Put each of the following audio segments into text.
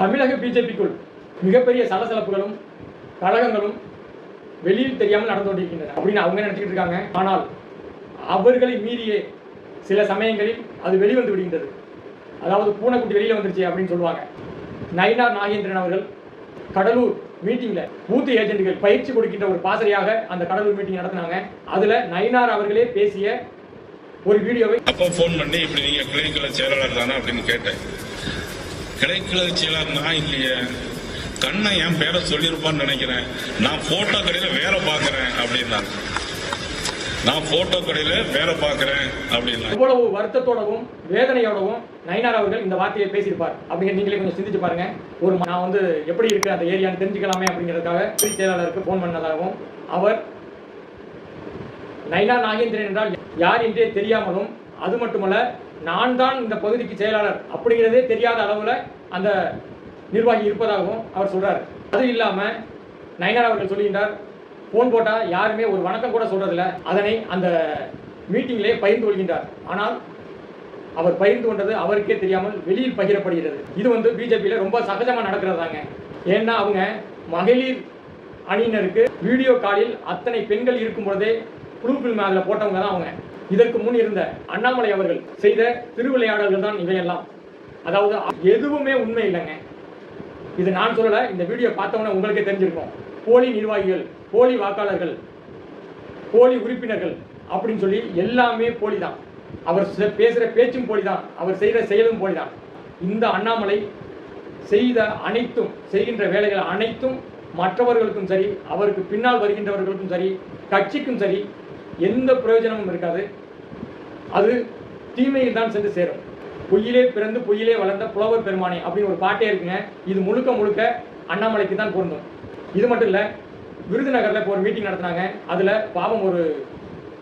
தமிழக பிஜேபிக்குள் மிகப்பெரிய சலசலப்புகளும் கழகங்களும் வெளியில் தெரியாமல் நடந்து கொண்டிருக்கின்றன அப்படின்னு அவங்க நினச்சிக்கிட்டு இருக்காங்க. ஆனால் அவர்களை மீறியே சில சமயங்களில் அது வெளிவந்து விடுகின்றது. அதாவது பூனைக்குட்டி வெளியில் வந்துருச்சு அப்படின்னு சொல்லுவாங்க. நயினார் நாகேந்திரன் அவர்கள் கடலூர் மீட்டிங்கில் பூத் ஏஜென்ட்டுகள் பயிற்சி கொடுக்கின்ற ஒரு பாசறையாக அந்த கடலூர் மீட்டிங் நடத்தினாங்க. அதில் நயினார் அவர்களே பேசிய ஒரு வீடியோவை அப்போ ஃபோன் பண்ணி இப்படி நீங்கள் கிளினிக்கில் செயலாளர் தானே அப்படின்னு கேட்டேன். கிளைக்கல செயலாளர் நான் இல்லையே கண்ணை என் பேரை சொல்லியிருப்பான்னு நினைக்கிறேன். நான் போட்டோ கடையில் வேலை பார்க்குறேன் அப்படின்னாங்க நான் போட்டோ கடையில் வேலை பார்க்குறேன் அப்படின்னா. இவ்வளவு வருத்தத்தோடவும் வேதனையோடவும் நயனார் அவர்கள் இந்த வார்த்தையை பேசியிருப்பார். அப்படிங்கிற நீங்களே கொஞ்சம் சிந்திச்சு பாருங்க. ஒரு நான் வந்து எப்படி இருக்கு அந்த ஏரியான்னு தெரிஞ்சுக்கலாமே அப்படிங்கிறதுக்காக பொதுச் செயலாளருக்கு ஃபோன் பண்ணதாகவும் அவர் நயனா நாகேந்திரன் என்றால் யார் என்றே தெரியாமலும் அது மட்டுமல்ல நான் தான் இந்த பகுதிக்கு செயலாளர் அப்படிங்கிறதே தெரியாத அளவில் அந்த நிர்வாகி இருப்பதாகவும் அவர் சொல்கிறார் அது இல்லாமல் நயனார் அவர்கள் சொல்லுகின்றார் ஃபோன் போட்டால் யாருமே ஒரு வணக்கம் கூட சொல்கிறதில்ல அதனை அந்த மீட்டிங்கிலே பகிர்ந்து கொள்கின்றார். ஆனால் அவர் பகிர்ந்து கொண்டது அவருக்கே தெரியாமல் வெளியில் பகிரப்படுகிறது. இது வந்து பிஜேபியில் ரொம்ப சகஜமாக நடக்கிறதாங்க ஏன்னா அவங்க மகளிர் அணியினருக்கு வீடியோ காலில் அத்தனை பெண்கள் இருக்கும் பொழுதே ப்ளூ ஃபில்ம் அதில் போட்டவங்க தான் அவங்க. இதற்கு முன் இருந்த அண்ணாமலை அவர்கள் செய்த திருவிளையாடல்கள் தான் இவையெல்லாம். அதாவது எதுவுமே உண்மை இல்லைங்க. இது நான் சொல்லல இந்த வீடியோ பார்த்தவொன்னே உங்களுக்கே தெரிஞ்சிருக்கும். போலி நிர்வாகிகள் போலி வாக்காளர்கள் போலி உறுப்பினர்கள் அப்படின்னு சொல்லி எல்லாமே போலி தான் அவர் செ- பேச்சும் போலி தான் அவர் செய்கிற செயலும் போலி தான் இந்த அண்ணாமலை செய்த அனைத்தும் செய்கின்ற வேலைகள் அனைத்தும் மற்றவர்களுக்கும் சரி அவருக்கு பின்னால் வருகின்றவர்களுக்கும் சரி கட்சிக்கும் சரி எந்த பிரயோஜனமும் இருக்காது. அது தீமையில் தான் சென்று சேரும். பொய்யிலே பிறந்து பொய்யிலே வளர்ந்த புலவர் பெருமானே அப்படின்னு ஒரு பாட்டே இருக்குங்க. இது முழுக்க முழுக்க அண்ணாமலைக்கு தான் பொருந்தும். இது மட்டும் இல்லை விருதுநகரில் இப்போ ஒரு மீட்டிங் நடத்தினாங்க. அதில் பாவம் ஒரு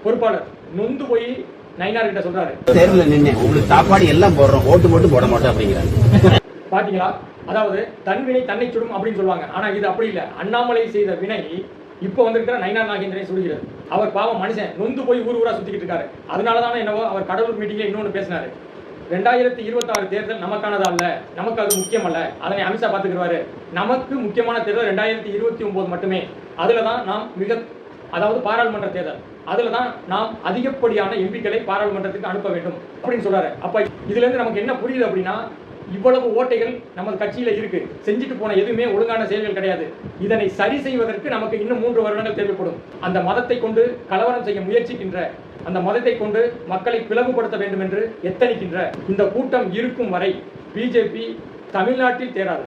பொறுப்பாளர் நொந்து போய் நயினார் கிட்ட சொல்றாரு. தேர்தலில் நின்று உங்களுக்கு சாப்பாடு எல்லாம் போடுறோம் ஓட்டு மட்டும் போட மாட்டோம் அப்படிங்கிறாங்க பாத்தீங்களா? அதாவது தன் வினை தன்னை சுடும் அப்படின்னு சொல்லுவாங்க. ஆனா இது அப்படி இல்லை. அண்ணாமலை செய்த வினை இப்போ வந்திருக்கிற நயினார் நாகேந்திரனை சுடுகிறது அவர் பாவம் மனுஷன். நொந்து போய் ஊர் ஊரா சுத்திக்கிட்டு இருக்காரு. அதனால தானே என்னவோ அவர் கடலூர் மீட்டிங்ல இன்னொன்று பேசினாரு. ரெண்டாயிரத்தி இருபத்தாறு தேர்தல் நமக்கானதா அல்ல? நமக்கு அது முக்கியம் அல்ல அதனை அமித்ஷா பார்த்துக்கிறாரு நமக்கு முக்கியமான தேர்தல் ரெண்டாயிரத்தி இருபத்தி ஒன்பது மட்டுமே. அதுல தான் நாம் மிக அதாவது பாராளுமன்ற தேர்தல். அதுல தான் நாம் அதிகப்படியான எம்பிக்களை பாராளுமன்றத்துக்கு அனுப்ப வேண்டும். அப்படின்னு சொல்றாரு. அப்ப இதுல இருந்து நமக்கு என்ன புரியுது அப்படின்னா இவ்வளவு ஓட்டைகள் நமது கட்சியில் இருக்கு. செஞ்சுட்டு போன எதுவுமே ஒழுங்கான செயல்கள் கிடையாது. இதனை சரி செய்வதற்கு நமக்கு இன்னும் மூன்று வருடங்கள் தேவைப்படும். அந்த மதத்தை கொண்டு கலவரம் செய்ய முயற்சிக்கின்ற அந்த மதத்தை கொண்டு மக்களை பிளவுபடுத்த வேண்டும் என்று எத்தனிக்கின்ற இந்த கூட்டம் இருக்கும் வரை பிஜேபி தமிழ்நாட்டில் தேராது.